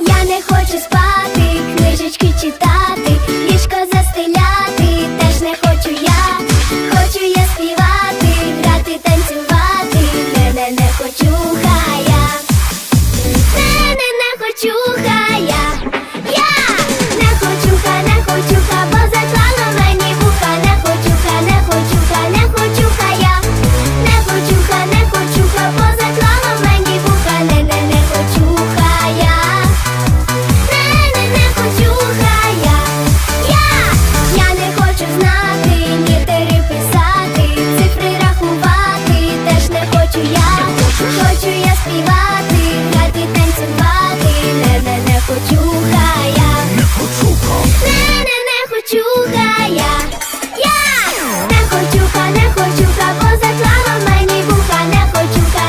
Я не хочу спати, книжечки читати, ліжко застеляти, теж не хочу я. Хочу я співати, грати, танцювати. мене не, хочу Why'd to ask me why?